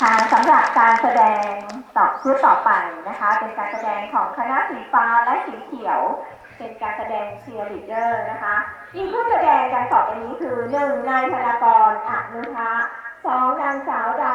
ทางสำหรับการแสดงต่อชุดต่อไปนะคะ เป็นการแสดงของคณะสีฟ้าและสีเขียว เป็นการแสดงเชียร์ลีดเดอร์นะคะมีผู้แสดงการต่อไปนี้คือหนึ่งนายธนากรอนุทะสองนางสาวดา